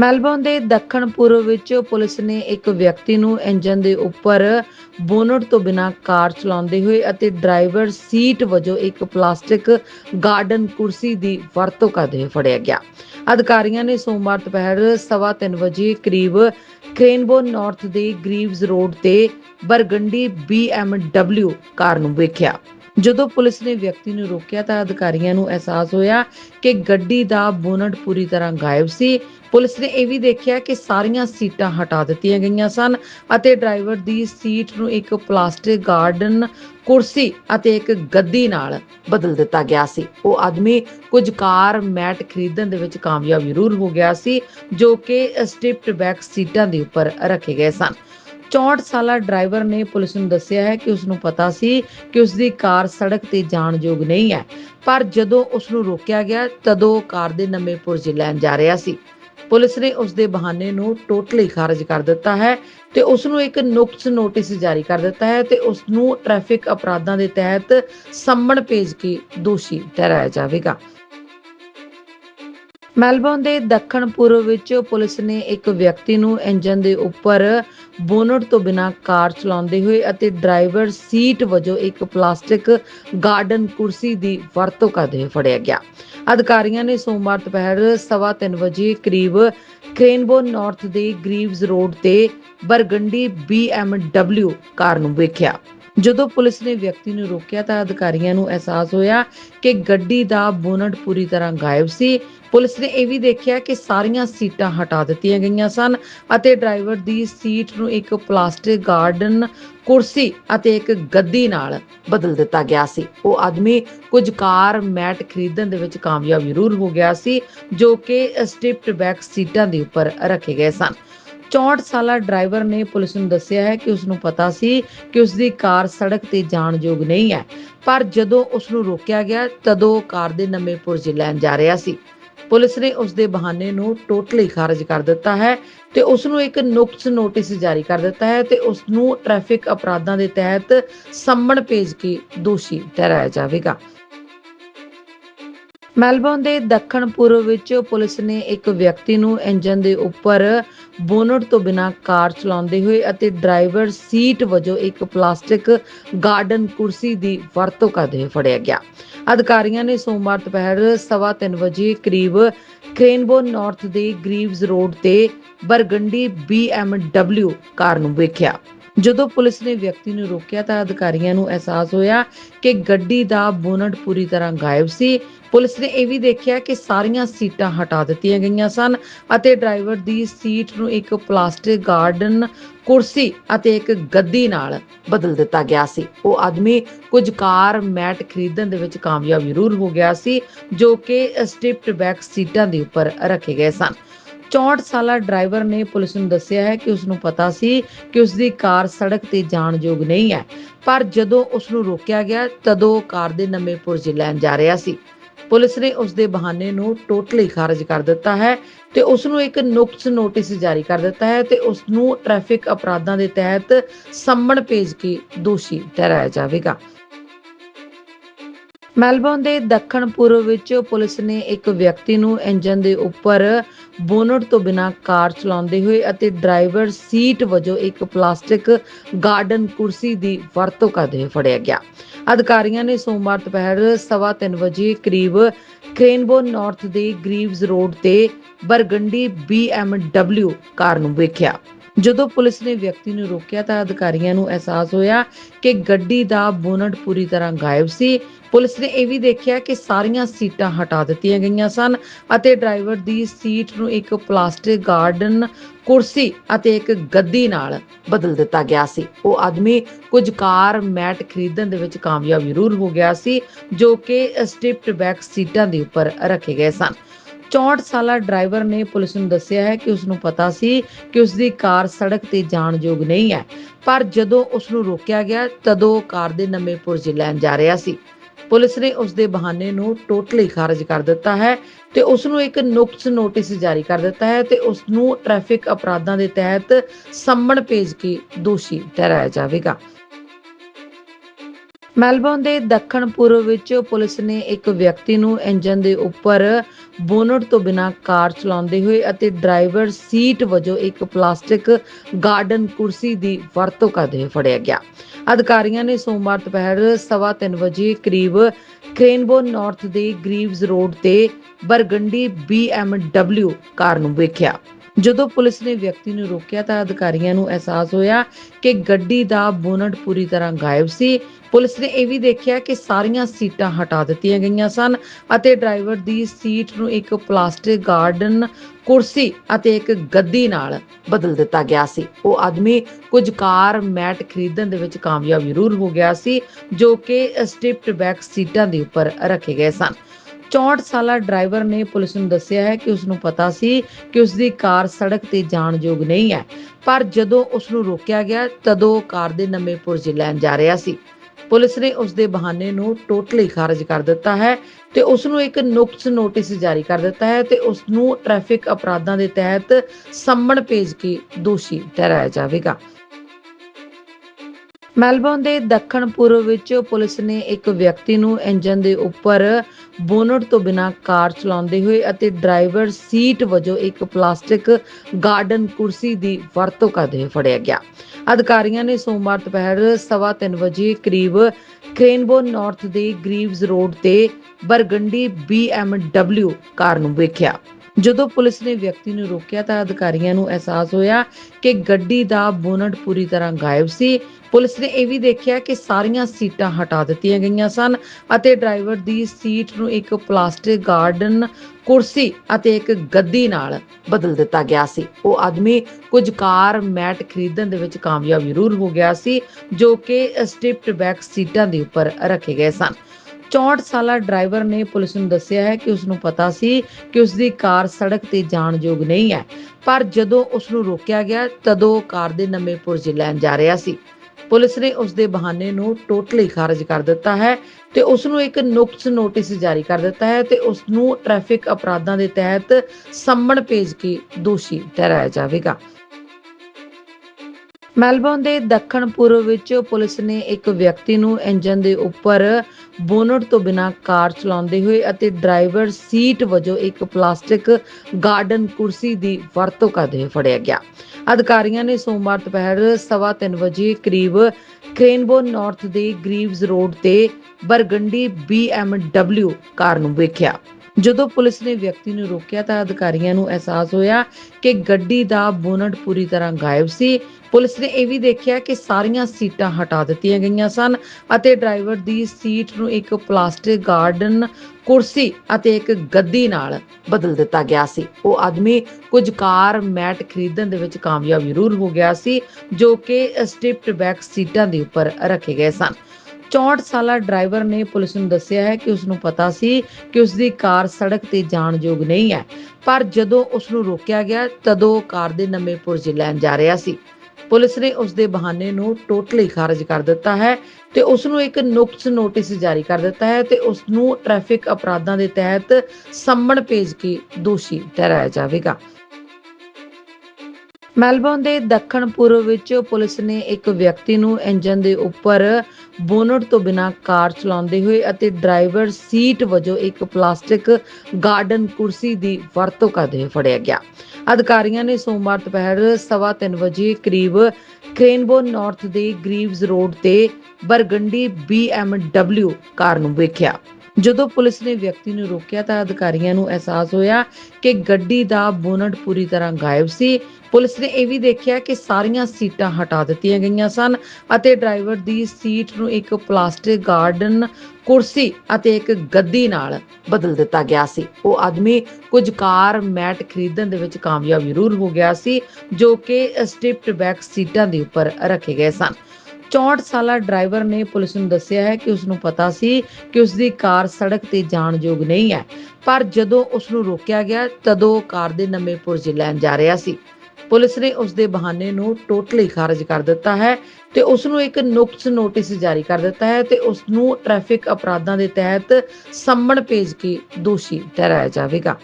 Melbourne ਦੇ ਦੱਖਣ ਪੂਰਬ ਵਿੱਚ ਪੁਲਿਸ ਨੇ ਇੱਕ ਵਿਅਕਤੀ ਨੂੰ ਇੰਜਨ ਦੇ ਉੱਪਰ ਬੋਨਟ ਤੋਂ ਬਿਨਾਂ ਕਾਰ ਚਲਾਉਂਦੇ ਹੋਏ ਅਤੇ ਡਰਾਈਵਰ ਸੀਟ ਵਜੋਂ ਇੱਕ ਪਲਾਸਟਿਕ ਗਾਰਡਨ ਕੁਰਸੀ ਦੀ ਵਰਤੋਂ ਕਰਦੇ ਹੋਏ ਫੜਿਆ ਗਿਆ। ਅਧਿਕਾਰੀਆਂ ਨੇ ਸੋਮਵਾਰ ਦੁਪਹਿਰ ਸਵਾ ਤਿੰਨ ਵਜੇ ਕਰੀਬ ਕ੍ਰੇਨਬੋ ਨਾਰਥ ਦੇ ਗ੍ਰੀਵਜ਼ ਰੋਡ ਤੇ ਬਰਗੰਡੀ BMW ਕਾਰ ਨੂੰ ਵੇਖਿਆ। ਜਦੋਂ ਪੁਲਿਸ ਨੇ ਵਿਅਕਤੀ ਨੂੰ ਰੋਕਿਆ ਤਾਂ ਅਧਿਕਾਰੀਆਂ ਨੂੰ ਅਹਿਸਾਸ ਹੋਇਆ ਕਿ ਗੱਡੀ ਦਾ ਬੋਨਟ ਪੂਰੀ ਤਰ੍ਹਾਂ ਗਾਇਬ ਸੀ। ਪੁਲਿਸ ਨੇ ਇਹ ਵੀ ਦੇਖਿਆ ਕਿ ਸਾਰੀਆਂ ਸੀਟਾਂ ਹਟਾ ਦਿੱਤੀਆਂ ਗਈਆਂ ਸਨ ਅਤੇ ਡਰਾਈਵਰ ਦੀ ਸੀਟ ਨੂੰ ਇੱਕ ਪਲਾਸਟਿਕ ਗਾਰਡਨ ਕੁਰਸੀ ਅਤੇ ਇੱਕ ਗੱਦੀ ਨਾਲ ਬਦਲ ਦਿੱਤਾ ਗਿਆ ਸੀ। ਉਹ ਆਦਮੀ ਕੁਝ ਕਾਰ, ਮੈਟ ਖਰੀਦਣ ਦੇ ਵਿੱਚ ਕਾਮਯਾਬ ਜ਼ਰੂਰ ਹੋ ਗਿਆ ਸੀ, ਜੋ ਕਿ ਸਟ੍ਰਿਪਡ ਬੈਕ ਸੀਟਾਂ ਦੇ ਉੱਪਰ ਰੱਖੇ ਗਏ ਸਨ। 64 ਸਾਲਾ ਡਰਾਈਵਰ ਨੇ ਪੁਲਿਸ ਨੂੰ ਦੱਸਿਆ ਹੈ ਕਿ ਉਸ ਨੂੰ ਪਤਾ ਸੀ ਕਿ ਉਸ ਦੀ ਕਾਰ ਸੜਕ ਤੇ ਜਾਣ ਯੋਗ ਨਹੀਂ ਹੈ, ਪਰ ਜਦੋਂ ਉਸ ਨੂੰ ਰੋਕਿਆ ਗਿਆ, ਤਦੋਂ ਕਾਰ ਦੇ ਨਵੇਂ ਪੁਰਜੇ ਲੈਣ ਜਾ ਰਿਹਾ ਸੀ। ਪੁਲਿਸ ਨੇ ਉਸ ਦੇ ਬਹਾਨੇ ਨੂੰ ਟੋਟਲੀ ਖਾਰਜ ਕਰ ਦਿੱਤਾ ਹੈ ਤੇ ਉਸ ਨੂੰ ਇੱਕ ਨੁਕਸ ਨੋਟਿਸ ਜਾਰੀ ਕਰ ਦਿੱਤਾ ਹੈ ਤੇ ਉਸ ਨੂੰ ਟ੍ਰੈਫਿਕ ਅਪਰਾਧਾਂ ਦੇ ਤਹਿਤ ਸੰਮਣ ਭੇਜ ਕੇ ਦੋਸ਼ੀ ਠਹਿਰਾਇਆ ਜਾਵੇਗਾ। ਮੈਲਬੌਰਨ ਦੇ ਦੱਖਣ ਪੂਰਬ ਵਿੱਚ ਪੁਲਿਸ ਨੇ ਇੱਕ ਵਿਅਕਤੀ ਨੂੰ ਇੰਜਨ ਦੇ ਉੱਪਰ ਬੋਨਟ ਤੋਂ ਬਿਨਾਂ ਕਾਰ ਚਲਾਉਂਦੇ ਹੋਏ ਅਤੇ ਡਰਾਈਵਰ ਸੀਟ ਵਜੋਂ ਇੱਕ ਪਲਾਸਟਿਕ ਗਾਰਡਨ ਕੁਰਸੀ ਦੀ ਵਰਤੋਂ ਕਰਦੇ ਹੋਏ ਫੜਿਆ ਗਿਆ। ਅਧਿਕਾਰੀਆਂ ਨੇ ਸੋਮਵਾਰ ਦੁਪਹਿਰ ਸਵਾ ਤਿੰਨ ਵਜੇ ਕਰੀਬ ਕ੍ਰੇਨਬੋ ਨਾਰਥ ਦੇ ਗ੍ਰੀਵਜ਼ ਰੋਡ ਤੇ ਬਰਗੰਡੀ BMW ਕਾਰ ਨੂੰ ਵੇਖਿਆ। ਜਦੋਂ ਪੁਲਿਸ ਨੇ ਵਿਅਕਤੀ ਨੂੰ ਰੋਕਿਆ ਤਾਂ ਅਧਿਕਾਰੀਆਂ ਨੂੰ ਅਹਿਸਾਸ ਹੋਇਆ ਕਿ ਗੱਡੀ ਦਾ ਬੋਨਟ ਪੂਰੀ ਤਰ੍ਹਾਂ ਗਾਇਬ ਸੀ। ਪੁਲਿਸ ਨੇ ਇਹ ਵੀ ਦੇਖਿਆ ਕਿ ਸਾਰੀਆਂ ਸੀਟਾਂ ਹਟਾ ਦਿੱਤੀਆਂ ਗਈਆਂ ਸਨ ਅਤੇ ਡਰਾਈਵਰ ਦੀ ਸੀਟ ਨੂੰ ਇੱਕ ਪਲਾਸਟਿਕ ਗਾਰਡਨ ਕੁਰਸੀ ਅਤੇ ਇੱਕ ਗੱਦੀ ਨਾਲ ਬਦਲ ਦਿੱਤਾ ਗਿਆ ਸੀ। ਉਹ ਆਦਮੀ ਕੁਝ ਕਾਰ, ਮੈਟ ਖਰੀਦਣ ਦੇ ਵਿੱਚ ਕਾਮਯਾਬ ਜ਼ਰੂਰ ਹੋ ਗਿਆ ਸੀ, ਜੋ ਕਿ ਸਟ੍ਰਿਪਡ ਬੈਕ ਸੀਟਾਂ ਦੇ ਉੱਪਰ ਰੱਖੇ ਗਏ ਸਨ। 64 ਸਾਲਾ ਡਰਾਈਵਰ ਨੇ ਪੁਲਿਸ ਨੂੰ ਦੱਸਿਆ ਹੈ ਕਿ ਉਸ ਨੂੰ ਪਤਾ ਸੀ ਕਿ ਉਸ ਦੀ ਕਾਰ ਸੜਕ ਤੇ ਜਾਣ ਨਹੀਂ ਹੈ। ਪਰ ਜਦੋਂ ਉਸ ਨੂੰ ਰੋਕਿਆ ਗਿਆ, ਤਦੋਂ ਕਾਰ ਦੇ ਨਵੇਂ ਪੁਰਜੇ ਲੈਣ ਜਾ ਰਿਹਾ ਸੀ। ਪੁਲਿਸ ਨੇ ਉਸ ਦੇ ਬਹਾਨੇ ਨੂੰ ਟੋਟਲੀ ਖਾਰਜ ਕਰ ਦਿੱਤਾ ਹੈ ਤੇ ਉਸ ਨੂੰ ਇੱਕ ਨੁਕਸ ਨੋਟਿਸ ਜਾਰੀ ਕਰ ਦਿੱਤਾ ਹੈ ਤੇ ਉਸ ਨੂੰ ਟ੍ਰੈਫਿਕ ਅਪਰਾਧਾਂ ਦੇ ਤਹਿਤ ਸੰਮਣ ਭੇਜ ਕੇ ਦੋਸ਼ੀ ਠਹਿਰਾਇਆ ਜਾਵੇਗਾ। ਮੈਲਬੌਰਨ ਦੇ ਦੱਖਣ ਪੂਰਬ ਵਿੱਚ ਪੁਲਿਸ ਨੇ ਇੱਕ ਵਿਅਕਤੀ ਨੂੰ ਇੰਜਨ ਦੇ ਉੱਪਰ ਬੋਨਟ ਤੋਂ ਬਿਨਾਂ ਕਾਰ ਚਲਾਉਂਦੇ ਹੋਏ ਅਤੇ ਡਰਾਈਵਰ ਸੀਟ ਵਜੋਂ ਇੱਕ ਪਲਾਸਟਿਕ ਗਾਰਡਨ ਕੁਰਸੀ ਦੀ ਵਰਤੋਂ ਕਰਦੇ ਹੋਏ ਫੜਿਆ ਗਿਆ। ਅਧਿਕਾਰੀਆਂ ਨੇ ਸੋਮਵਾਰ ਦੁਪਹਿਰ ਸਵਾ ਤਿੰਨ ਵਜੇ ਕਰੀਬ ਕ੍ਰੇਨਬੋ ਨਾਰਥ ਦੇ ਗ੍ਰੀਵਜ਼ ਰੋਡ ਤੇ ਬਰਗੰਡੀ BMW ਕਾਰ ਨੂੰ ਵੇਖਿਆ। ਜਦੋਂ ਪੁਲਿਸ ਨੇ ਵਿਅਕਤੀ ਨੂੰ ਰੋਕਿਆ ਤਾਂ ਅਧਿਕਾਰੀਆਂ ਨੂੰ ਅਹਿਸਾਸ ਹੋਇਆ ਕਿ ਗੱਡੀ ਦਾ ਬੋਨਟ ਪੂਰੀ ਤਰ੍ਹਾਂ ਗਾਇਬ ਸੀ। ਪੁਲਿਸ ਨੇ ਇਹ ਵੀ ਦੇਖਿਆ ਕਿ ਸਾਰੀਆਂ ਸੀਟਾਂ ਹਟਾ ਦਿੱਤੀਆਂ ਗਈਆਂ ਸਨ ਅਤੇ ਡਰਾਈਵਰ ਦੀ ਸੀਟ ਨੂੰ ਇੱਕ ਪਲਾਸਟਿਕ ਗਾਰਡਨ ਕੁਰਸੀ ਅਤੇ ਇੱਕ ਗੱਦੀ ਨਾਲ ਬਦਲ ਦਿੱਤਾ ਗਿਆ ਸੀ। ਉਹ ਆਦਮੀ ਕੁਝ ਕਾਰ, ਮੈਟ ਖਰੀਦਣ ਦੇ ਵਿੱਚ ਕਾਮਯਾਬ ਜ਼ਰੂਰ ਹੋ ਗਿਆ ਸੀ, ਜੋ ਕਿ ਸਟ੍ਰਿਪਡ ਬੈਕ ਸੀਟਾਂ ਦੇ ਉੱਪਰ ਰੱਖੇ ਗਏ ਸਨ। 64 ਸਾਲਾ ਡਰਾਈਵਰ ਨੇ ਪੁਲਿਸ ਨੂੰ ਦੱਸਿਆ ਹੈ ਕਿ ਉਸ ਨੂੰ ਪਤਾ ਸੀ ਕਿ ਉਸ ਦੀ ਕਾਰ ਸੜਕ ਤੇ ਜਾਣ ਨਹੀਂ ਹੈ। ਪਰ ਜਦੋਂ ਉਸ ਨੂੰ ਰੋਕਿਆ ਗਿਆ, ਤਦੋਂ ਕਾਰ ਦੇ ਨਵੇਂ ਪੁਰਜੇ ਲੈਣ ਜਾ ਰਿਹਾ ਸੀ। ਪੁਲਿਸ ਨੇ ਉਸ ਦੇ ਬਹਾਨੇ ਨੂੰ ਟੋਟਲੀ ਖਾਰਜ ਕਰ ਦਿੱਤਾ ਹੈ ਤੇ ਉਸ ਨੂੰ ਇੱਕ ਨੁਕਸ ਨੋਟਿਸ ਜਾਰੀ ਕਰ ਦਿੱਤਾ ਹੈ ਤੇ ਉਸ ਨੂੰ ਟ੍ਰੈਫਿਕ ਅਪਰਾਧਾਂ ਦੇ ਤਹਿਤ ਸੰਮਣ ਭੇਜ ਕੇ ਦੋਸ਼ੀ ਠਹਿਰਾਇਆ ਜਾਵੇਗਾ। ਮੈਲਬੌਰਨ ਦੇ ਦੱਖਣ ਪੂਰਬ ਵਿੱਚ ਪੁਲਿਸ ਨੇ ਇੱਕ ਵਿਅਕਤੀ ਨੂੰ ਇੰਜਨ ਦੇ ਉੱਪਰ ਬੋਨਟ ਤੋਂ ਬਿਨਾਂ ਕਾਰ ਚਲਾਉਂਦੇ ਹੋਏ ਅਤੇ ਡਰਾਈਵਰ ਸੀਟ ਵਜੋਂ ਇੱਕ ਪਲਾਸਟਿਕ ਗਾਰਡਨ ਕੁਰਸੀ ਦੀ ਵਰਤੋਂ ਕਰਦੇ ਹੋਏ ਫੜਿਆ ਗਿਆ। ਅਧਿਕਾਰੀਆਂ ਨੇ ਸੋਮਵਾਰ ਦੁਪਹਿਰ ਸਵਾ ਤਿੰਨ ਵਜੇ ਕਰੀਬ ਕ੍ਰੇਨਬੋ ਨਾਰਥ ਦੇ ਗ੍ਰੀਵਜ਼ ਰੋਡ ਤੇ ਬਰਗੰਡੀ BMW ਕਾਰ ਨੂੰ ਵੇਖਿਆ। ਜਦੋਂ ਪੁਲਿਸ ਨੇ ਵਿਅਕਤੀ ਨੂੰ ਰੋਕਿਆ ਤਾਂ ਅਧਿਕਾਰੀਆਂ ਨੂੰ ਅਹਿਸਾਸ ਹੋਇਆ ਕਿ ਗੱਡੀ ਦਾ ਬੋਨਟ ਪੂਰੀ ਤਰ੍ਹਾਂ ਗਾਇਬ ਸੀ। ਪੁਲਿਸ ਨੇ ਇਹ ਵੀ ਦੇਖਿਆ ਕਿ ਸਾਰੀਆਂ ਸੀਟਾਂ ਹਟਾ ਦਿੱਤੀਆਂ ਗਈਆਂ ਸਨ ਅਤੇ ਡਰਾਈਵਰ ਦੀ ਸੀਟ ਨੂੰ ਇੱਕ ਪਲਾਸਟਿਕ ਗਾਰਡਨ ਕੁਰਸੀ ਅਤੇ ਇੱਕ ਗੱਦੀ ਨਾਲ ਬਦਲ ਦਿੱਤਾ ਗਿਆ ਸੀ। ਉਹ ਆਦਮੀ ਕੁਝ ਕਾਰ, ਮੈਟ ਖਰੀਦਣ ਦੇ ਵਿੱਚ ਕਾਮਯਾਬ ਜ਼ਰੂਰ ਹੋ ਗਿਆ ਸੀ, ਜੋ ਕਿ ਸਟ੍ਰਿਪਡ ਬੈਕ ਸੀਟਾਂ ਦੇ ਉੱਪਰ ਰੱਖੇ ਗਏ ਸਨ। 64 ਸਾਲਾ ਡਰਾਈਵਰ ਨੇ ਪੁਲਿਸ ਨੂੰ ਦੱਸਿਆ ਹੈ ਕਿ ਉਸ ਨੂੰ ਪਤਾ ਸੀ ਕਿ ਉਸ ਦੀ ਕਾਰ ਸੜਕ ਤੇ ਜਾਣ ਨਹੀਂ ਹੈ। ਪਰ ਜਦੋਂ ਉਸ ਨੂੰ ਰੋਕਿਆ ਗਿਆ, ਤਦੋਂ ਕਾਰ ਦੇ ਨਵੇਂ ਪੁਰਜੇ ਲੈਣ ਜਾ ਰਿਹਾ ਸੀ। ਪੁਲਿਸ ਨੇ ਉਸ ਦੇ ਬਹਾਨੇ ਨੂੰ ਟੋਟਲੀ ਖਾਰਜ ਕਰ ਦਿੱਤਾ ਹੈ ਤੇ ਉਸ ਨੂੰ ਇੱਕ ਨੁਕਸ ਨੋਟਿਸ ਜਾਰੀ ਕਰ ਦਿੱਤਾ ਹੈ ਤੇ ਉਸ ਨੂੰ ਟ੍ਰੈਫਿਕ ਅਪਰਾਧਾਂ ਦੇ ਤਹਿਤ ਸੰਮਣ ਭੇਜ ਕੇ ਦੋਸ਼ੀ ਠਹਿਰਾਇਆ ਜਾਵੇਗਾ। ਮੈਲਬੌਰਨ ਦੇ ਦੱਖਣ ਪੂਰਬ ਵਿੱਚ ਪੁਲਿਸ ਨੇ ਇੱਕ ਵਿਅਕਤੀ ਨੂੰ ਇੰਜਨ ਦੇ ਉੱਪਰ ਬੋਨਟ ਤੋਂ ਬਿਨਾਂ ਕਾਰ ਚਲਾਉਂਦੇ ਹੋਏ ਅਤੇ ਡਰਾਈਵਰ ਸੀਟ ਵਜੋਂ ਇੱਕ ਪਲਾਸਟਿਕ ਗਾਰਡਨ ਕੁਰਸੀ ਦੀ ਵਰਤੋਂ ਕਰਦੇ ਹੋਏ ਫੜਿਆ ਗਿਆ। ਅਧਿਕਾਰੀਆਂ ਨੇ ਸੋਮਵਾਰ ਦੁਪਹਿਰ ਸਵਾ ਤਿੰਨ ਵਜੇ ਕਰੀਬ ਕ੍ਰੇਨਬੋ ਨਾਰਥ ਦੇ ਗ੍ਰੀਵਜ਼ ਰੋਡ ਤੇ ਬਰਗੰਡੀ BMW ਕਾਰ ਨੂੰ ਵੇਖਿਆ। ਜਦੋਂ ਪੁਲਿਸ ਨੇ ਵਿਅਕਤੀ ਨੂੰ ਰੋਕਿਆ ਤਾਂ ਅਧਿਕਾਰੀਆਂ ਨੂੰ ਅਹਿਸਾਸ ਹੋਇਆ ਕਿ ਗੱਡੀ ਦਾ ਬੋਨਟ ਪੂਰੀ ਤਰ੍ਹਾਂ ਗਾਇਬ ਸੀ। ਪੁਲਿਸ ਨੇ ਇਹ ਵੀ ਦੇਖਿਆ ਕਿ ਸਾਰੀਆਂ ਸੀਟਾਂ ਹਟਾ ਦਿੱਤੀਆਂ ਗਈਆਂ ਸਨ ਅਤੇ ਡਰਾਈਵਰ ਦੀ ਸੀਟ ਨੂੰ ਇੱਕ ਪਲਾਸਟਿਕ ਗਾਰਡਨ ਕੁਰਸੀ ਅਤੇ ਇੱਕ ਗੱਦੀ ਨਾਲ ਬਦਲ ਦਿੱਤਾ ਗਿਆ ਸੀ। ਉਹ ਆਦਮੀ ਕੁਝ ਕਾਰ, ਮੈਟ ਖਰੀਦਣ ਦੇ ਵਿੱਚ ਕਾਮਯਾਬ ਜ਼ਰੂਰ ਹੋ ਗਿਆ ਸੀ, ਜੋ ਕਿ ਸਟਿਪਡ ਬੈਕ ਸੀਟਾਂ ਦੇ ਉੱਪਰ ਰੱਖੇ ਗਏ ਸਨ। 64 ਸਾਲਾ ਡਰਾਈਵਰ ਨੇ ਪੁਲਿਸ ਨੂੰ ਦੱਸਿਆ ਹੈ ਕਿ ਉਸ ਨੂੰ ਪਤਾ ਸੀ ਕਿ ਉਸ ਦੀ ਕਾਰ ਸੜਕ ਤੇ ਜਾਣ ਨਹੀਂ ਹੈ। ਪਰ ਜਦੋਂ ਉਸ ਨੂੰ ਰੋਕਿਆ ਗਿਆ, ਤਦੋਂ ਕਾਰ ਦੇ ਨਵੇਂ ਪੁਰਜੇ ਲੈਣ ਜਾ ਰਿਹਾ ਸੀ। ਪੁਲਿਸ ਨੇ ਉਸ ਦੇ ਬਹਾਨੇ ਨੂੰ ਟੋਟਲੀ ਖਾਰਜ ਕਰ ਦਿੱਤਾ ਹੈ ਤੇ ਉਸ ਨੂੰ ਇੱਕ ਨੁਕਸ ਨੋਟਿਸ ਜਾਰੀ ਕਰ ਦਿੱਤਾ ਹੈ ਤੇ ਉਸ ਨੂੰ ਟ੍ਰੈਫਿਕ ਅਪਰਾਧਾਂ ਦੇ ਤਹਿਤ ਸੰਮਣ ਭੇਜ ਕੇ ਦੋਸ਼ੀ ਠਹਿਰਾਇਆ ਜਾਵੇਗਾ। ਮੈਲਬੌਰਨ ਦੇ ਦੱਖਣ ਪੂਰਬ ਵਿੱਚ ਪੁਲਿਸ ਨੇ ਇੱਕ ਵਿਅਕਤੀ ਨੂੰ ਇੰਜਨ ਦੇ ਉੱਪਰ ਬੋਨਟ ਤੋਂ ਬਿਨਾਂ ਕਾਰ ਚਲਾਉਂਦੇ ਹੋਏ ਅਤੇ ਡਰਾਈਵਰ ਸੀਟ ਵਜੋਂ ਇੱਕ ਪਲਾਸਟਿਕ ਗਾਰਡਨ ਕੁਰਸੀ ਦੀ ਵਰਤੋਂ ਕਰਦੇ ਹੋਏ ਫੜਿਆ ਗਿਆ। ਅਧਿਕਾਰੀਆਂ ਨੇ ਸੋਮਵਾਰ ਦੁਪਹਿਰ ਸਵਾ ਤਿੰਨ ਵਜੇ ਕਰੀਬ ਕ੍ਰੇਨਬੋ ਨਾਰਥ ਦੇ ਗ੍ਰੀਵਜ਼ ਰੋਡ ਤੇ ਬਰਗੰਡੀ BMW ਕਾਰ ਨੂੰ ਵੇਖਿਆ। ਜਦੋਂ ਪੁਲਿਸ ਨੇ ਵਿਅਕਤੀ ਨੂੰ ਰੋਕਿਆ ਤਾਂ ਅਧਿਕਾਰੀਆਂ ਨੂੰ ਅਹਿਸਾਸ ਹੋਇਆ ਕਿ ਗੱਡੀ ਦਾ ਬੋਨਟ ਪੂਰੀ ਤਰ੍ਹਾਂ ਗਾਇਬ ਸੀ। ਪੁਲਿਸ ਨੇ ਇਹ ਵੀ ਦੇਖਿਆ ਕਿ ਸਾਰੀਆਂ ਸੀਟਾਂ ਹਟਾ ਦਿੱਤੀਆਂ ਗਈਆਂ ਸਨ ਅਤੇ ਡਰਾਈਵਰ ਦੀ ਸੀਟ ਨੂੰ ਇੱਕ ਪਲਾਸਟਿਕ ਗਾਰਡਨ ਕੁਰਸੀ ਅਤੇ ਇੱਕ ਗੱਦੀ ਨਾਲ ਬਦਲ ਦਿੱਤਾ ਗਿਆ ਸੀ। ਉਹ ਆਦਮੀ ਕੁਝ ਕਾਰ, ਮੈਟ ਖਰੀਦਣ ਦੇ ਵਿੱਚ ਕਾਮਯਾਬ ਜ਼ਰੂਰ ਹੋ ਗਿਆ ਸੀ, ਜੋ ਕਿ ਸਟਿਪਡ ਬੈਕ ਸੀਟਾਂ ਦੇ ਉੱਪਰ ਰੱਖੇ ਗਏ ਸਨ। 64 ਸਾਲਾ ਡਰਾਈਵਰ ਨੇ ਪੁਲਿਸ ਨੂੰ ਦੱਸਿਆ ਹੈ ਕਿ ਉਸ ਨੂੰ ਪਤਾ ਸੀ ਕਿ ਉਸ ਦੀ ਕਾਰ ਸੜਕ ਤੇ ਜਾਣ ਨਹੀਂ ਹੈ। ਪਰ ਜਦੋਂ ਉਸ ਨੂੰ ਰੋਕਿਆ ਗਿਆ, ਤਦੋਂ ਕਾਰ ਦੇ ਨਵੇਂ ਪੁਰਜੇ ਲੈਣ ਜਾ ਰਿਹਾ ਸੀ। ਪੁਲਿਸ ਨੇ ਉਸ ਦੇ ਬਹਾਨੇ ਨੂੰ ਟੋਟਲੀ ਖਾਰਜ ਕਰ ਦਿੱਤਾ ਹੈ ਤੇ ਉਸ ਨੂੰ ਇੱਕ ਨੁਕਸ ਨੋਟਿਸ ਜਾਰੀ ਕਰ ਦਿੱਤਾ ਹੈ ਤੇ ਉਸ ਨੂੰ ਟ੍ਰੈਫਿਕ ਅਪਰਾਧਾਂ ਦੇ ਤਹਿਤ ਸੰਮਣ ਭੇਜ ਕੇ ਦੋਸ਼ੀ ਠਹਿਰਾਇਆ ਜਾਵੇਗਾ। ਮੈਲਬੌਰਨ ਦੇ ਦੱਖਣ ਪੂਰਬ ਵਿੱਚ ਪੁਲਿਸ ਨੇ ਇੱਕ ਵਿਅਕਤੀ ਨੂੰ ਇੰਜਨ ਦੇ ਉੱਪਰ ਬੋਨਟ ਤੋਂ ਬਿਨਾਂ ਕਾਰ ਚਲਾਉਂਦੇ ਹੋਏ ਅਤੇ ਡਰਾਈਵਰ ਸੀਟ ਵਜੋਂ ਇੱਕ ਪਲਾਸਟਿਕ ਗਾਰਡਨ ਕੁਰਸੀ ਦੀ ਵਰਤੋਂ ਕਰਦੇ ਹੋਏ ਫੜਿਆ ਗਿਆ। ਅਧਿਕਾਰੀਆਂ ਨੇ ਸੋਮਵਾਰ ਦੁਪਹਿਰ ਸਵਾ ਤਿੰਨ ਵਜੇ ਕਰੀਬ ਕ੍ਰੇਨਬੋ ਨਾਰਥ ਦੇ ਗ੍ਰੀਵਜ਼ ਰੋਡ ਤੇ ਬਰਗੰਡੀ BMW ਕਾਰ ਨੂੰ ਵੇਖਿਆ। ਜਦੋਂ ਪੁਲਿਸ ਨੇ ਵਿਅਕਤੀ ਨੂੰ ਰੋਕਿਆ ਤਾਂ ਅਧਿਕਾਰੀਆਂ ਨੂੰ ਅਹਿਸਾਸ ਹੋਇਆ ਕਿ ਗੱਡੀ ਦਾ ਬੋਨਟ ਪੂਰੀ ਤਰ੍ਹਾਂ ਗਾਇਬ ਸੀ। ਪੁਲਿਸ ਨੇ ਇਹ ਵੀ ਦੇਖਿਆ ਕਿ ਸਾਰੀਆਂ ਸੀਟਾਂ ਹਟਾ ਦਿੱਤੀਆਂ ਗਈਆਂ ਸਨ ਅਤੇ ਡਰਾਈਵਰ ਦੀ ਸੀਟ ਨੂੰ ਇੱਕ ਪਲਾਸਟਿਕ ਗਾਰਡਨ ਕੁਰਸੀ ਅਤੇ ਇੱਕ ਗੱਦੀ ਨਾਲ ਬਦਲ ਦਿੱਤਾ ਗਿਆ ਸੀ। ਉਹ ਆਦਮੀ ਕੁਝ ਕਾਰ, ਮੈਟ ਖਰੀਦਣ ਦੇ ਵਿੱਚ ਕਾਮਯਾਬ ਜ਼ਰੂਰ ਹੋ ਗਿਆ ਸੀ, ਜੋ ਕਿ ਸਟਿਪਡ ਬੈਕ ਸੀਟਾਂ ਦੇ ਉੱਪਰ ਰੱਖੇ ਗਏ ਸਨ। 64 ਸਾਲਾ ਡਰਾਈਵਰ ਨੇ ਪੁਲਿਸ ਨੂੰ ਦੱਸਿਆ ਹੈ ਕਿ ਉਸ ਨੂੰ ਪਤਾ ਸੀ ਕਿ ਉਸ ਦੀ ਕਾਰ ਸੜਕ ਤੇ ਜਾਣ ਨਹੀਂ ਹੈ। ਪਰ ਜਦੋਂ ਉਸ ਨੂੰ ਰੋਕਿਆ ਗਿਆ, ਤਦੋਂ ਕਾਰ ਦੇ ਨਵੇਂ ਪੁਰਜੇ ਲੈਣ ਜਾ ਰਿਹਾ ਸੀ। ਪੁਲਿਸ ਨੇ ਉਸ ਦੇ ਬਹਾਨੇ ਨੂੰ ਟੋਟਲੀ ਖਾਰਜ ਕਰ ਦਿੱਤਾ ਹੈ ਤੇ ਉਸ ਨੂੰ ਇੱਕ ਨੁਕਸ ਨੋਟਿਸ ਜਾਰੀ ਕਰ ਦਿੱਤਾ ਹੈ ਤੇ ਉਸ ਨੂੰ ਟ੍ਰੈਫਿਕ ਅਪਰਾਧਾਂ ਦੇ ਤਹਿਤ ਸੰਮਣ ਭੇਜ ਕੇ ਦੋਸ਼ੀ ਠਹਿਰਾਇਆ ਜਾਵੇਗਾ। ਮੈਲਬੌਰਨ ਦੇ ਦੱਖਣ ਪੂਰਬ ਵਿੱਚ ਪੁਲਿਸ ਨੇ ਇੱਕ ਵਿਅਕਤੀ ਨੂੰ ਇੰਜਨ ਦੇ ਉੱਪਰ ਬੋਨਟ ਤੋਂ ਬਿਨਾਂ ਕਾਰ ਚਲਾਉਂਦੇ ਹੋਏ ਅਤੇ ਡਰਾਈਵਰ ਸੀਟ ਵਜੋਂ ਇੱਕ ਪਲਾਸਟਿਕ ਗਾਰਡਨ ਕੁਰਸੀ ਦੀ ਵਰਤੋਂ ਕਰਦੇ ਹੋਏ ਫੜਿਆ ਗਿਆ। ਅਧਿਕਾਰੀਆਂ ਨੇ ਸੋਮਵਾਰ ਦੁਪਹਿਰ ਸਵਾ ਤਿੰਨ ਵਜੇ ਕਰੀਬ ਕ੍ਰੇਨਬੋ ਨਾਰਥ ਦੇ ਗ੍ਰੀਵਜ਼ ਰੋਡ ਤੇ ਬਰਗੰਡੀ BMW ਕਾਰ ਨੂੰ ਵੇਖਿਆ। ਜਦੋਂ ਪੁਲਿਸ ਨੇ ਵਿਅਕਤੀ ਨੂੰ ਰੋਕਿਆ ਤਾਂ ਅਧਿਕਾਰੀਆਂ ਨੂੰ ਅਹਿਸਾਸ ਹੋਇਆ ਕਿ ਗੱਡੀ ਦਾ ਬੋਨਟ ਪੂਰੀ ਤਰ੍ਹਾਂ ਗਾਇਬ ਸੀ। ਪੁਲਿਸ ਨੇ ਇਹ ਵੀ ਦੇਖਿਆ ਕਿ ਸਾਰੀਆਂ ਸੀਟਾਂ ਹਟਾ ਦਿੱਤੀਆਂ ਗਈਆਂ ਸਨ ਅਤੇ ਡਰਾਈਵਰ ਦੀ ਸੀਟ ਨੂੰ ਇੱਕ ਪਲਾਸਟਿਕ ਗਾਰਡਨ ਕੁਰਸੀ ਅਤੇ ਇੱਕ ਗੱਦੀ ਨਾਲ ਬਦਲ ਦਿੱਤਾ ਗਿਆ ਸੀ। ਉਹ ਆਦਮੀ ਕੁਝ ਕਾਰ, ਮੈਟ ਖਰੀਦਣ ਦੇ ਵਿੱਚ ਕਾਮਯਾਬ ਜ਼ਰੂਰ ਹੋ ਗਿਆ ਸੀ, ਜੋ ਕਿ ਸਟਿਪਡ ਬੈਕ ਸੀਟਾਂ ਦੇ ਉੱਪਰ ਰੱਖੇ ਗਏ ਸਨ। 64 ਸਾਲਾ ਡਰਾਈਵਰ ਨੇ ਪੁਲਿਸ ਨੂੰ ਦੱਸਿਆ ਹੈ ਕਿ ਉਸ ਨੂੰ ਪਤਾ ਸੀ ਕਿ ਉਸ ਦੀ ਕਾਰ ਸੜਕ ਤੇ ਜਾਣ ਨਹੀਂ ਹੈ। ਪਰ ਜਦੋਂ ਉਸ ਨੂੰ ਰੋਕਿਆ ਗਿਆ, ਤਦੋਂ ਕਾਰ ਦੇ ਨਵੇਂ ਪੁਰਜੇ ਲੈਣ ਜਾ ਰਿਹਾ ਸੀ। ਪੁਲਿਸ ਨੇ ਉਸ ਦੇ ਬਹਾਨੇ ਨੂੰ ਟੋਟਲੀ ਖਾਰਜ ਕਰ ਦਿੱਤਾ ਹੈ ਤੇ ਉਸ ਨੂੰ ਇੱਕ ਨੁਕਸ ਨੋਟਿਸ ਜਾਰੀ ਕਰ ਦਿੱਤਾ ਹੈ ਤੇ ਉਸ ਨੂੰ ਟ੍ਰੈਫਿਕ ਅਪਰਾਧਾਂ ਦੇ ਤਹਿਤ ਸੰਮਣ ਭੇਜ ਕੇ ਦੋਸ਼ੀ ਠਹਿਰਾਇਆ ਜਾਵੇਗਾ।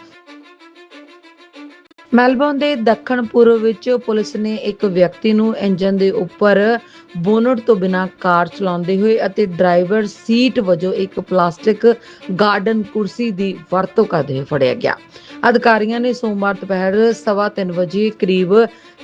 ਮੈਲਬੌਰਨ ਦੇ ਦੱਖਣ ਪੂਰਬ ਵਿੱਚ ਪੁਲਿਸ ਨੇ ਇੱਕ ਵਿਅਕਤੀ ਨੂੰ ਇੰਜਨ ਦੇ ਉੱਪਰ ਬੋਨਟ ਤੋਂ ਬਿਨਾਂ ਕਾਰ ਚਲਾਉਂਦੇ ਹੋਏ ਅਤੇ ਡਰਾਈਵਰ ਸੀਟ ਵਜੋਂ ਇੱਕ ਪਲਾਸਟਿਕ ਗਾਰਡਨ ਕੁਰਸੀ ਦੀ ਵਰਤੋਂ ਕਰਦੇ ਹੋਏ ਫੜਿਆ ਗਿਆ। ਅਧਿਕਾਰੀਆਂ ਨੇ ਸੋਮਵਾਰ ਦੁਪਹਿਰ ਸਵਾ ਤਿੰਨ ਵਜੇ ਕਰੀਬ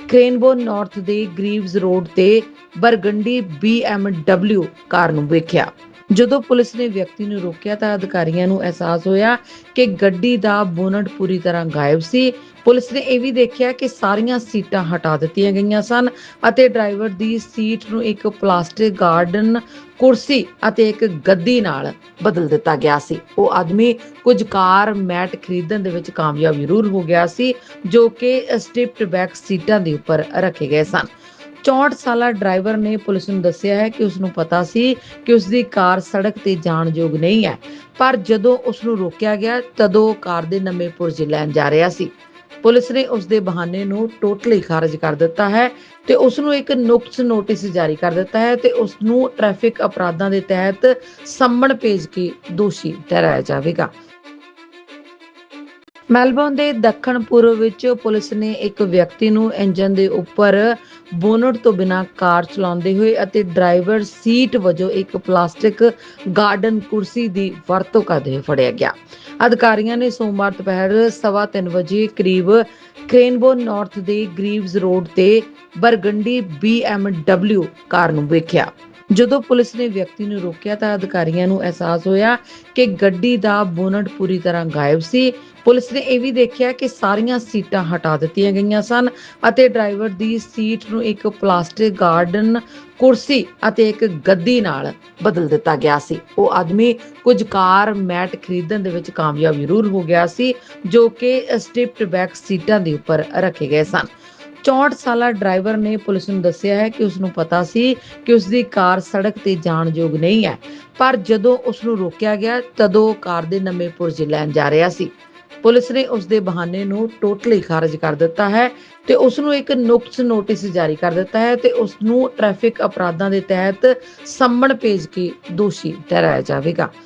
ਕ੍ਰੇਨਬੋ ਨਾਰਥ ਦੇ ਗ੍ਰੀਵਜ਼ ਰੋਡ ਤੇ ਬਰਗੰਡੀ BMW ਕਾਰ ਨੂੰ ਵੇਖਿਆ। ਜਦੋਂ ਪੁਲਿਸ ਨੇ ਵਿਅਕਤੀ ਨੂੰ ਰੋਕਿਆ ਤਾਂ ਅਧਿਕਾਰੀਆਂ ਨੂੰ ਅਹਿਸਾਸ ਹੋਇਆ ਕਿ ਗੱਡੀ ਦਾ ਬੋਨਟ ਪੂਰੀ ਤਰ੍ਹਾਂ ਗਾਇਬ ਸੀ। ਪੁਲਿਸ ਨੇ ਇਹ ਵੀ ਦੇਖਿਆ ਕਿ ਸਾਰੀਆਂ ਸੀਟਾਂ ਹਟਾ ਦਿੱਤੀਆਂ ਗਈਆਂ ਸਨ ਅਤੇ ਡਰਾਈਵਰ ਦੀ ਸੀਟ ਨੂੰ ਇੱਕ ਪਲਾਸਟਿਕ ਗਾਰਡਨ ਕੁਰਸੀ ਅਤੇ ਇੱਕ ਗੱਦੀ ਨਾਲ ਬਦਲ ਦਿੱਤਾ ਗਿਆ ਸੀ। ਉਹ ਆਦਮੀ ਕੁਝ ਕਾਰ, ਮੈਟ ਖਰੀਦਣ ਦੇ ਵਿੱਚ ਕਾਮਯਾਬ ਜ਼ਰੂਰ ਹੋ ਗਿਆ ਸੀ, ਜੋ ਕਿ ਸਟਿਪਡ ਬੈਕ ਸੀਟਾਂ ਦੇ ਉੱਪਰ ਰੱਖੇ ਗਏ ਸਨ। 64 ਸਾਲਾ ਡਰਾਈਵਰ ਨੇ ਪੁਲਿਸ ਨੂੰ ਦੱਸਿਆ ਹੈ ਕਿ ਉਸ ਨੂੰ ਪਤਾ ਸੀ ਕਿ ਉਸ ਦੀ ਕਾਰ ਸੜਕ ਤੇ ਜਾਣ ਯੋਗ ਨਹੀਂ ਹੈ, ਪਰ ਜਦੋਂ ਉਸ ਨੂੰ ਰੋਕਿਆ ਗਿਆ, ਤਦੋਂ ਕਾਰ ਦੇ ਨਵੇਂ ਪੁਰਜੇ ਲੈਣ ਜਾ ਰਿਹਾ ਸੀ। ਪੁਲਿਸ ਨੇ ਉਸ ਦੇ ਬਹਾਨੇ ਨੂੰ ਟੋਟਲੀ ਖਾਰਜ ਕਰ ਦਿੱਤਾ ਹੈ ਤੇ ਉਸ ਨੂੰ ਇੱਕ ਨੁਕਸ ਨੋਟਿਸ ਜਾਰੀ ਕਰ ਦਿੱਤਾ ਹੈ ਤੇ ਉਸ ਨੂੰ ਟ੍ਰੈਫਿਕ ਅਪਰਾਧਾਂ ਦੇ ਤਹਿਤ ਸੰਮਣ ਭੇਜ ਕੇ ਦੋਸ਼ੀ ਠਹਿਰਾਇਆ ਜਾਵੇਗਾ। ਮੈਲਬੌਰਨ ਦੇ ਦੱਖਣ ਪੂਰਬ ਵਿੱਚ ਪੁਲਿਸ ਨੇ ਇੱਕ ਵਿਅਕਤੀ ਨੂੰ ਇੰਜਨ ਦੇ ਉੱਪਰ ਬੋਨਟ ਤੋਂ ਬਿਨਾਂ ਕਾਰ ਚਲਾਉਂਦੇ ਹੋਏ ਅਤੇ ਡਰਾਈਵਰ ਸੀਟ ਵਜੋਂ ਇੱਕ ਪਲਾਸਟਿਕ ਗਾਰਡਨ ਕੁਰਸੀ ਦੀ ਵਰਤੋਂ ਕਰਦੇ ਹੋਏ ਫੜਿਆ ਗਿਆ। ਅਧਿਕਾਰੀਆਂ ਨੇ ਸੋਮਵਾਰ ਦੁਪਹਿਰ ਸਵਾ ਤਿੰਨ ਵਜੇ ਕਰੀਬ ਕ੍ਰੇਨਬੋ ਨਾਰਥ ਦੇ ਗ੍ਰੀਵਜ਼ ਰੋਡ ਤੇ ਬਰਗੰਡੀ BMW ਕਾਰ ਨੂੰ ਵੇਖਿਆ। ਜਦੋਂ ਪੁਲਿਸ ਨੇ ਵਿਅਕਤੀ ਨੂੰ ਰੋਕਿਆ ਤਾਂ ਅਧਿਕਾਰੀਆਂ ਨੂੰ ਅਹਿਸਾਸ ਹੋਇਆ ਕਿ ਗੱਡੀ ਦਾ ਬੋਨਟ ਪੂਰੀ ਤਰ੍ਹਾਂ ਗਾਇਬ ਸੀ। ਪੁਲਿਸ ਨੇ ਇਹ ਵੀ ਦੇਖਿਆ ਕਿ ਸਾਰੀਆਂ ਸੀਟਾਂ ਹਟਾ ਦਿੱਤੀਆਂ ਗਈਆਂ ਸਨ ਅਤੇ ਡਰਾਈਵਰ ਦੀ ਸੀਟ ਨੂੰ ਇੱਕ ਪਲਾਸਟਿਕ ਗਾਰਡਨ ਕੁਰਸੀ ਅਤੇ ਇੱਕ ਗੱਦੀ ਨਾਲ ਬਦਲ ਦਿੱਤਾ ਗਿਆ ਸੀ। ਉਹ ਆਦਮੀ ਕੁਝ ਕਾਰ, ਮੈਟ ਖਰੀਦਣ ਦੇ ਵਿੱਚ ਕਾਮਯਾਬ ਜ਼ਰੂਰ ਹੋ ਗਿਆ ਸੀ, ਜੋ ਕਿ ਸਟਿਪਡ ਬੈਕ ਸੀਟਾਂ ਦੇ ਉੱਪਰ ਰੱਖੇ ਗਏ ਸਨ। 64 ਸਾਲਾ ਡਰਾਈਵਰ ਨੇ ਪੁਲਿਸ ਨੂੰ ਦੱਸਿਆ ਹੈ ਕਿ ਉਸ ਨੂੰ ਪਤਾ ਸੀ ਕਿ ਉਸ ਦੀ ਕਾਰ ਸੜਕ ਤੇ ਜਾਣ ਨਹੀਂ ਹੈ। ਪਰ ਜਦੋਂ ਉਸ ਨੂੰ ਰੋਕਿਆ ਗਿਆ, ਤਦੋਂ ਕਾਰ ਦੇ ਨਵੇਂ ਪੁਰਜੇ ਲੈਣ ਜਾ ਰਿਹਾ ਸੀ। ਪੁਲਿਸ ਨੇ ਉਸ ਦੇ ਬਹਾਨੇ ਨੂੰ ਟੋਟਲੀ ਖਾਰਜ ਕਰ ਦਿੱਤਾ ਹੈ ਤੇ ਉਸ ਨੂੰ ਇੱਕ ਨੁਕਸ ਨੋਟਿਸ ਜਾਰੀ ਕਰ ਦਿੱਤਾ ਹੈ ਤੇ ਉਸ ਨੂੰ ਟ੍ਰੈਫਿਕ ਅਪਰਾਧਾਂ ਦੇ ਤਹਿਤ ਸੰਮਣ ਭੇਜ ਕੇ ਦੋਸ਼ੀ ਠਹਿਰਾਇਆ ਜਾਵੇਗਾ।